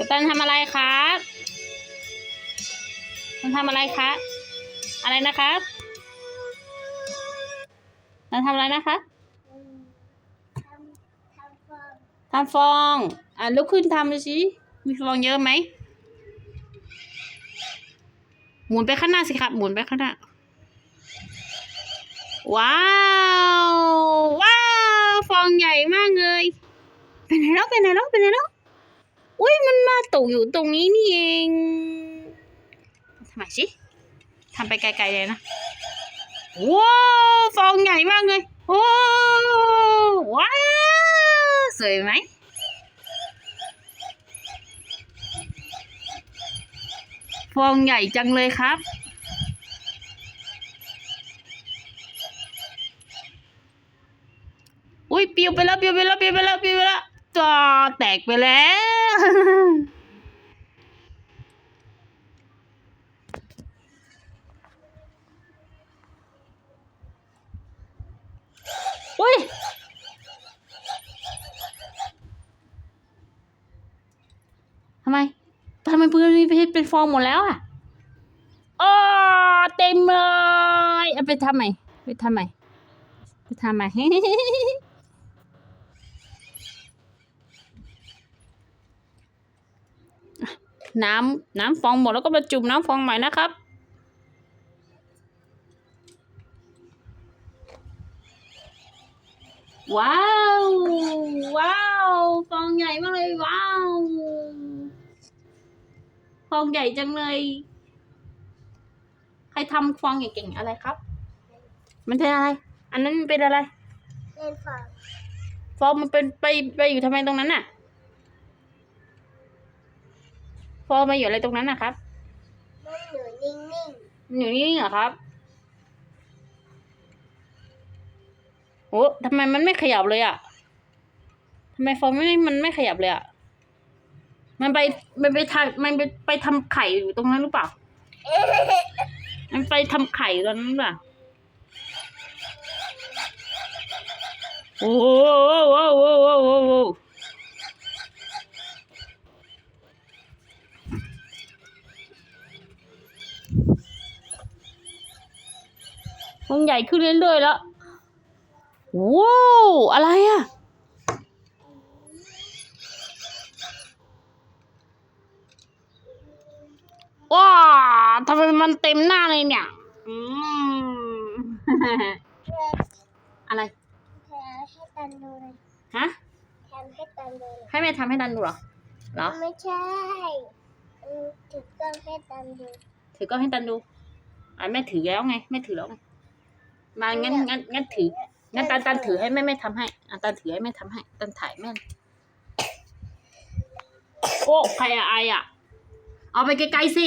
กัปตันทำอะไรครับมันทำอะไรคะ อะไรนะครับมันทำอะไรนะคะทำฟองทำฟอง อะลุกขึ้นทำดูสิ มีฟองเยอะไหม หมุนไปข้างหน้าสิครับ หมุนไปข้างหน้า ว้าว ว้าว ฟองใหญ่มากเลย เป็นไงแล้วเป็นไงแล้วเป็นไงแล้ว อุ้ยมันมาตกอยู่ตรงนี้นี่เองทำไมสิทำไปไกลๆเลยนะว้าวฟองใหญ่มากเลยโอ้ว้าวสวยไหมฟองใหญ่จังเลยครับอุ้ยปิวไปแล้วปิวไปแล้วปิวไปแล้วปิวไปแล้ว จอแตกไปแล้ว อุ้ยทำไมทำไมปืนมีเพชรเป็นฟองหมดแล้วอะอ๋อเต็มเลยเอาไปทำไมไปทำไมไปทำไม น้ำน้ำฟองหมดแล้วก็มาจุ่มน้ำฟองใหม่นะครับ ว้าว ว้าว ฟองใหญ่มากเลย ว้าว ฟองใหญ่จังเลย ใครทำฟองเก่งๆอะไรครับ มันเป็นอะไร อันนั้นมันเป็นอะไรเล่นฟองฟองมันเป็นไปไปอยู่ทำไมตรงนั้นน่ะ ฟองมาอยู่อะไรตรงนั้นนะครับมันอยู่นิ่งมันอยู่นี่เหรอครับโอ้ทำไมมันไม่ขยับเลยอะทำไมฟองไม่มันไม่ขยับเลยอะ มันไปมันไปทำมันไปไปทำไข่อยู่ตรงนั้นหรือเปล่าๆมันไปทำไข่ตอนนั้นป่ะโอ้โหโอ้โหโอ้โหโอ้โหโอ้โห มันใหญ่ขึ้นเรื่อยๆแล้วว้าวอะไรอะว้าทำไมมันเต็มหน้าเลยเนี่ยอืมอะไรแทนให้ตันดูเลยฮะแทนให้ตันดูเลยให้แม่ทำให้ดันดูเหรอเหรอไม่ใช่อืมถูกต้องให้ตันดู ถือก็ให้ดันดูอะแม่ถือแล้วไงแม่ถือแล้วไง มางั้นงั้นงั้นถืองั้นตันตันถือให้แม่แม่ทำให้อะตันถือให้แม่ทำให้ตันถ่ายแม่โอ้ใครอะไออะเอาไปไกลๆสิ